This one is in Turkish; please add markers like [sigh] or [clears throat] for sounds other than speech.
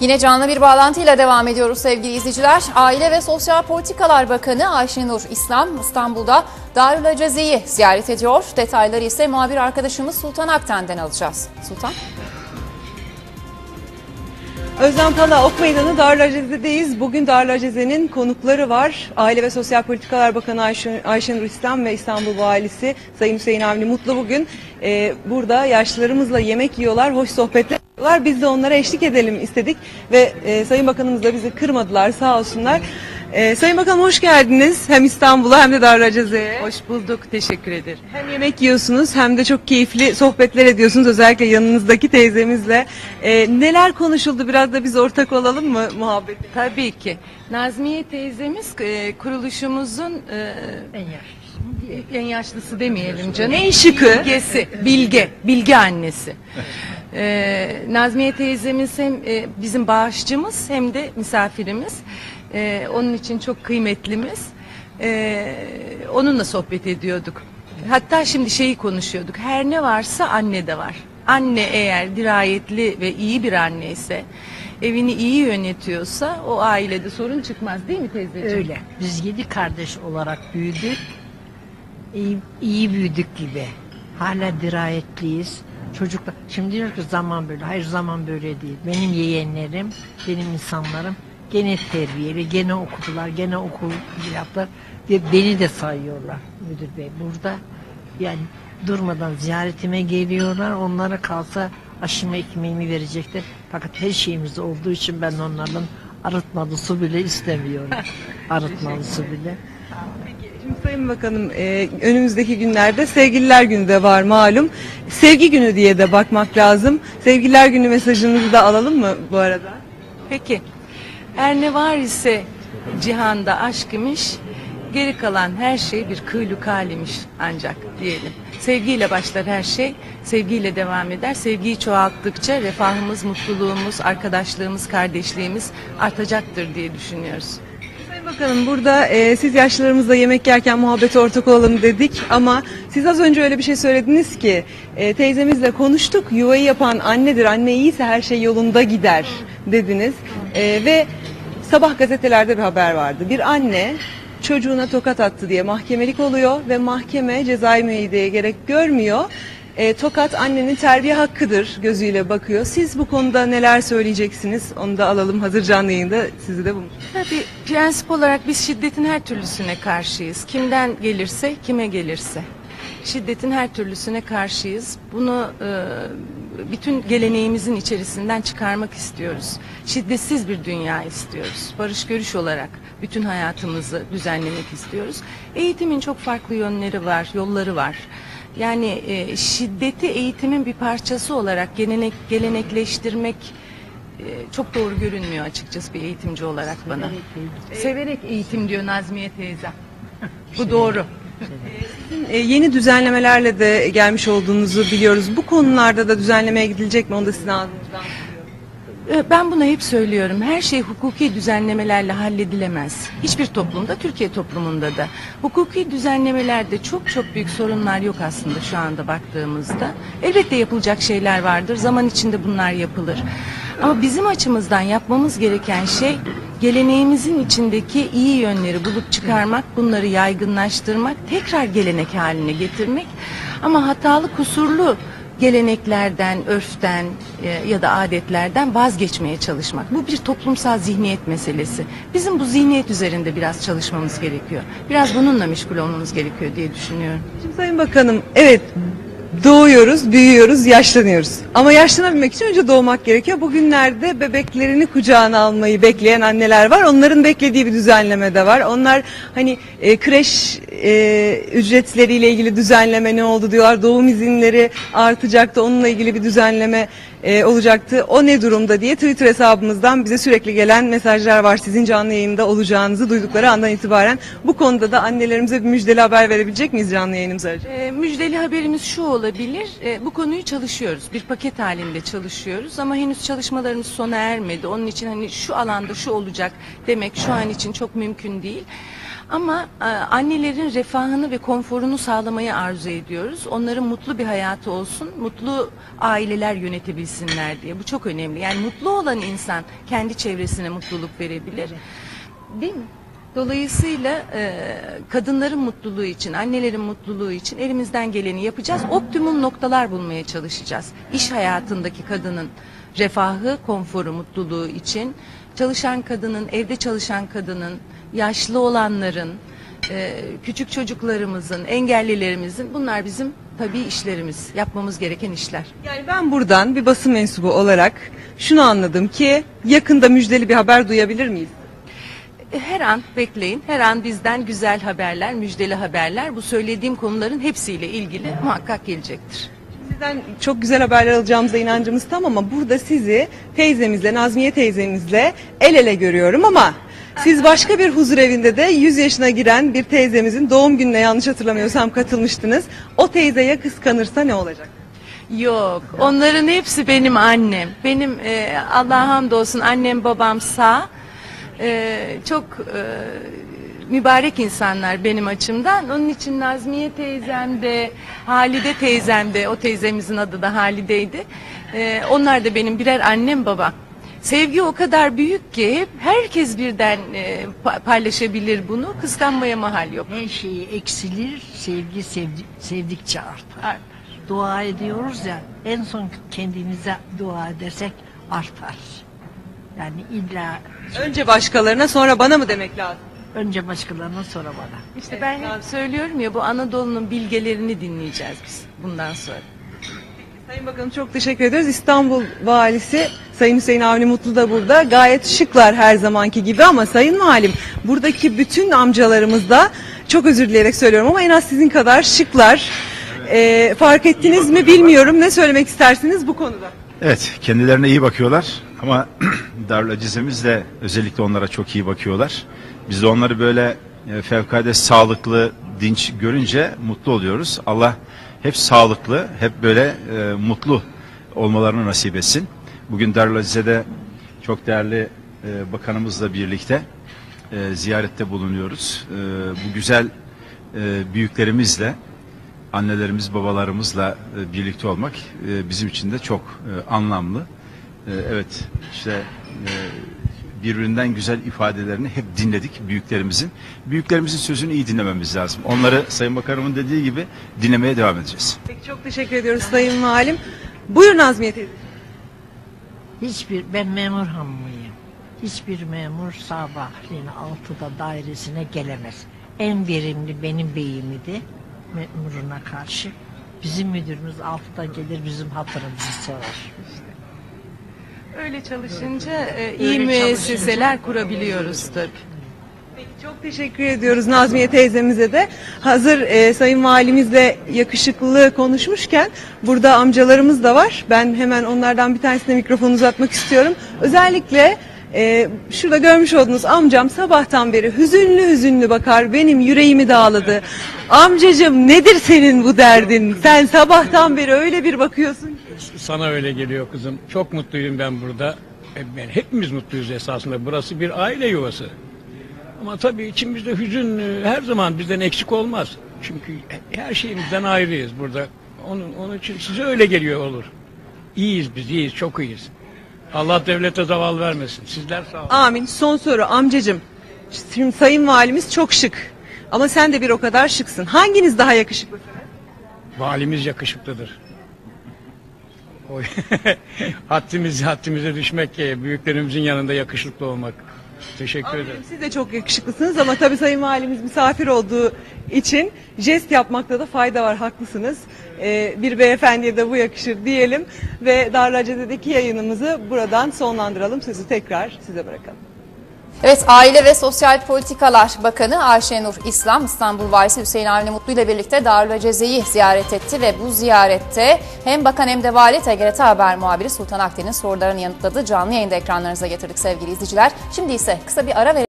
Yine canlı bir bağlantıyla devam ediyoruz sevgili izleyiciler. Aile ve Sosyal Politikalar Bakanı Ayşenur İslam İstanbul'da Darül Aceze'yi ziyaret ediyor. Detayları ise muhabir arkadaşımız Sultan Akten'den alacağız. Sultan. Özlem Pala Ok Meydanı Darülaceze'deyiz. Bugün Darülaceze'nin konukları var. Aile ve Sosyal Politikalar Bakanı Ayşen, Ayşenur İslam ve İstanbul Valisi Sayın Hüseyin Avni Mutlu bugün e, burada yaşlılarımızla yemek yiyorlar, hoş sohbetler yapıyorlar. Biz de onlara eşlik edelim istedik ve e, Sayın Bakanımız da bizi kırmadılar sağ olsunlar. E, Sayın Bakanım hoş geldiniz hem İstanbul'a hem de Darülaceze'ye. Hoş bulduk, teşekkür ederim. Hem yemek yiyorsunuz hem de çok keyifli sohbetler ediyorsunuz özellikle yanınızdaki teyzemizle. Ee, neler konuşuldu biraz da biz ortak olalım mı muhabbete? Tabii ki. Nazmiye teyzemiz e, kuruluşumuzun e, en yaşlısı demeyelim canım. En şıkı. Bilgesi, bilge, bilge annesi. E, Nazmiye teyzemiz hem e, bizim bağışçımız hem de misafirimiz. E, onun için çok kıymetlimiz. E, onunla sohbet ediyorduk. Hatta şimdi şeyi konuşuyorduk. Her ne varsa anne de var. Anne eğer dirayetli ve iyi bir anne ise, evini iyi yönetiyorsa o ailede sorun çıkmaz değil mi teyzeciğim? Öyle. Biz yedi kardeş olarak büyüdük. İyi, iyi büyüdük gibi. Hala dirayetliyiz. Çocuklar, şimdi diyor ki zaman böyle. Hayır zaman böyle değil. Benim yeğenlerim, benim insanlarım gene terbiyeli, gene okudular, gene okul yaptılar. Ve beni de sayıyorlar müdür bey. Burada yani durmadan ziyaretime geliyorlar. Onlara kalsa aşıma ekmeğimi verecekler. Fakat her şeyimiz olduğu için ben onlardan arıtmalı su bile istemiyorum. [laughs] arıtmalı su bile. Sayın Bakanım e, önümüzdeki günlerde Sevgililer Günü de var malum. Sevgi Günü diye de bakmak lazım. Sevgililer Günü mesajınızı da alalım mı bu arada? Peki. Her ne var ise cihanda aşk imiş, geri kalan her şey bir kıyluk halimiş ancak diyelim. Sevgiyle başlar her şey, sevgiyle devam eder. Sevgiyi çoğalttıkça refahımız, mutluluğumuz, arkadaşlığımız, kardeşliğimiz artacaktır diye düşünüyoruz. Sayın Bakanım burada e, siz yaşlılarımızla yemek yerken muhabbete ortak olalım dedik ama siz az önce öyle bir şey söylediniz ki e, teyzemizle konuştuk yuvayı yapan annedir anne iyiyse her şey yolunda gider dediniz E, ve sabah gazetelerde bir haber vardı bir anne çocuğuna tokat attı diye mahkemelik oluyor ve mahkeme cezai müeyyideye gerek görmüyor. E, tokat annenin terbiye hakkıdır gözüyle bakıyor. Siz bu konuda neler söyleyeceksiniz? Onu da alalım hazır canlı yayında sizi de bulmuş. Tabii prensip olarak biz şiddetin her türlüsüne karşıyız. Kimden gelirse, kime gelirse. Şiddetin her türlüsüne karşıyız. Bunu e, bütün geleneğimizin içerisinden çıkarmak istiyoruz. Şiddetsiz bir dünya istiyoruz. Barış görüş olarak bütün hayatımızı düzenlemek istiyoruz. Eğitimin çok farklı yönleri var, yolları var. Yani e, şiddeti eğitimin bir parçası olarak gelenek, gelenekleştirmek e, çok doğru görünmüyor açıkçası bir eğitimci olarak bana. Severek eğitim diyor Nazmiye teyze. [laughs] Bu doğru. E, yeni düzenlemelerle de gelmiş olduğunuzu biliyoruz. Bu konularda da düzenlemeye gidilecek mi? Onu da sizin ağzınızdan. E, Ben buna hep söylüyorum. Her şey hukuki düzenlemelerle halledilemez. Hiçbir toplumda, Türkiye toplumunda da. Hukuki düzenlemelerde çok çok büyük sorunlar yok aslında şu anda baktığımızda. Elbette yapılacak şeyler vardır. Zaman içinde bunlar yapılır. Ama bizim açımızdan yapmamız gereken şey geleneğimizin içindeki iyi yönleri bulup çıkarmak, bunları yaygınlaştırmak, tekrar gelenek haline getirmek. Ama hatalı, kusurlu geleneklerden, örften e, ya da adetlerden vazgeçmeye çalışmak. Bu bir toplumsal zihniyet meselesi. Bizim bu zihniyet üzerinde biraz çalışmamız gerekiyor. Biraz bununla meşgul olmamız gerekiyor diye düşünüyorum. Şimdi Sayın Bakanım, evet doğuyoruz, büyüyoruz, yaşlanıyoruz. Ama yaşlanabilmek için önce doğmak gerekiyor. Bugünlerde bebeklerini kucağına almayı bekleyen anneler var. Onların beklediği bir düzenleme de var. Onlar hani e, kreş e, ücretleriyle ilgili düzenleme ne oldu diyorlar. Doğum izinleri artacaktı. Onunla ilgili bir düzenleme e, olacaktı. O ne durumda diye Twitter hesabımızdan bize sürekli gelen mesajlar var. Sizin canlı yayında olacağınızı duydukları andan itibaren. Bu konuda da annelerimize bir müjdeli haber verebilecek miyiz canlı yayınımıza? E, müjdeli haberimiz şu olabilir. E, bu konuyu çalışıyoruz. Bir paket halinde çalışıyoruz ama henüz çalışmalarımız sona ermedi. Onun için hani şu alanda şu olacak demek şu an için çok mümkün değil. Ama e, annelerin refahını ve konforunu sağlamayı arzu ediyoruz. Onların mutlu bir hayatı olsun, mutlu aileler yönetebilsinler diye. Bu çok önemli. Yani mutlu olan insan kendi çevresine mutluluk verebilir. Değil mi? Dolayısıyla e, kadınların mutluluğu için, annelerin mutluluğu için elimizden geleni yapacağız. Optimum noktalar bulmaya çalışacağız. İş hayatındaki kadının refahı, konforu, mutluluğu için, çalışan kadının, evde çalışan kadının, yaşlı olanların, e, küçük çocuklarımızın, engellilerimizin bunlar bizim tabii işlerimiz, yapmamız gereken işler. Yani ben buradan bir basın mensubu olarak şunu anladım ki yakında müjdeli bir haber duyabilir miyiz? Her an bekleyin. Her an bizden güzel haberler, müjdeli haberler bu söylediğim konuların hepsiyle ilgili muhakkak gelecektir. Sizden çok güzel haberler alacağımıza inancımız tam ama burada sizi teyzemizle, Nazmiye teyzemizle el ele görüyorum ama siz başka bir huzur evinde de 100 yaşına giren bir teyzemizin doğum gününe yanlış hatırlamıyorsam katılmıştınız. O teyze ya kıskanırsa ne olacak? Yok, onların hepsi benim annem. Benim e, Allah'a hamdolsun annem babam sağ. E, çok e, mübarek insanlar benim açımdan. Onun için Nazmiye teyzem de, Halide teyzem de, o teyzemizin adı da Halide'ydi. E, onlar da benim birer annem babam. Sevgi o kadar büyük ki herkes birden e, pa- paylaşabilir bunu. Kıskanmaya mahal yok. Her şeyi eksilir, sevgi sevdi, sevdikçe artar. Dua ediyoruz ya, en son kendimize dua edersek artar. Yani illa Önce başkalarına sonra bana mı demek lazım? önce başkalarına sonra bana. İşte ben hep söylüyorum ya bu Anadolu'nun bilgelerini dinleyeceğiz biz bundan sonra. Sayın Bakanım çok teşekkür ediyoruz. İstanbul Valisi Sayın Hüseyin Avni Mutlu da burada. Gayet şıklar her zamanki gibi ama Sayın Valim buradaki bütün amcalarımız da çok özür dileyerek söylüyorum ama en az sizin kadar şıklar. Ee, fark ettiniz mi bilmiyorum. Ne söylemek istersiniz bu konuda? Evet, kendilerine iyi bakıyorlar ama [clears throat] Darül Acizemiz de özellikle onlara çok iyi bakıyorlar. Biz de onları böyle e, fevkalade sağlıklı, dinç görünce mutlu oluyoruz. Allah hep sağlıklı, hep böyle e, mutlu olmalarını nasip etsin. Bugün Darül Azize'de çok değerli e, bakanımızla birlikte e, ziyarette bulunuyoruz. E, bu güzel e, büyüklerimizle annelerimiz, babalarımızla e, birlikte olmak e, bizim için de çok e, anlamlı. E, evet, işte e, birbirinden güzel ifadelerini hep dinledik büyüklerimizin. Büyüklerimizin sözünü iyi dinlememiz lazım. Onları Sayın Bakanımın dediği gibi dinlemeye devam edeceğiz. Peki çok teşekkür ediyoruz Sayın Valim. Buyur Nazmiye teyze. Hiçbir, ben memur hanımıyım. Hiçbir memur sabahleyin altıda dairesine gelemez. En verimli benim beyimidi memuruna karşı. Bizim müdürümüz altıda gelir bizim hatırımızı sorar. Öyle çalışınca e, iyi müesseseler kurabiliyoruz tabii. Çok teşekkür ediyoruz Nazmiye teyzemize de. Hazır e, Sayın Valimizle yakışıklılığı konuşmuşken burada amcalarımız da var. Ben hemen onlardan bir tanesine mikrofonu uzatmak istiyorum. Özellikle e, şurada görmüş olduğunuz amcam sabahtan beri hüzünlü hüzünlü bakar. Benim yüreğimi dağladı. Amcacım nedir senin bu derdin? Sen sabahtan beri öyle bir bakıyorsun ki. Sana öyle geliyor kızım. Çok mutluyum ben burada. E, Ben, hepimiz mutluyuz esasında. Burası bir aile yuvası. Ama tabii içimizde hüzün e, her zaman bizden eksik olmaz. Çünkü her şeyimizden ayrıyız burada. Onun, onun için size öyle geliyor olur. İyiyiz biz, iyiyiz, çok iyiyiz. Allah devlete zaval vermesin. Sizler sağ olun. Amin. Son soru amcacım. Şimdi Sayın Valimiz çok şık. Ama sen de bir o kadar şıksın. Hanginiz daha yakışıklı? Valimiz yakışıklıdır. [laughs] Haddimiz, haddimize düşmek, e, büyüklerimizin yanında yakışıklı olmak. Teşekkür ederim. Siz de çok yakışıklısınız ama tabii Sayın Valimiz misafir olduğu için jest yapmakta da fayda var. Haklısınız. Ee, bir beyefendiye de bu yakışır diyelim ve Darlacade'deki yayınımızı buradan sonlandıralım. Sözü tekrar size bırakalım. Evet, Aile ve Sosyal Politikalar Bakanı Ayşenur İslam, İstanbul Valisi Hüseyin Avni Mutlu ile birlikte Darülaceze'yi ziyaret etti ve bu ziyarette hem bakan hem de vali TGRT Haber muhabiri Sultan Akden'in sorularını yanıtladı. Canlı yayında ekranlarınıza getirdik sevgili izleyiciler. Şimdi ise kısa bir ara verelim.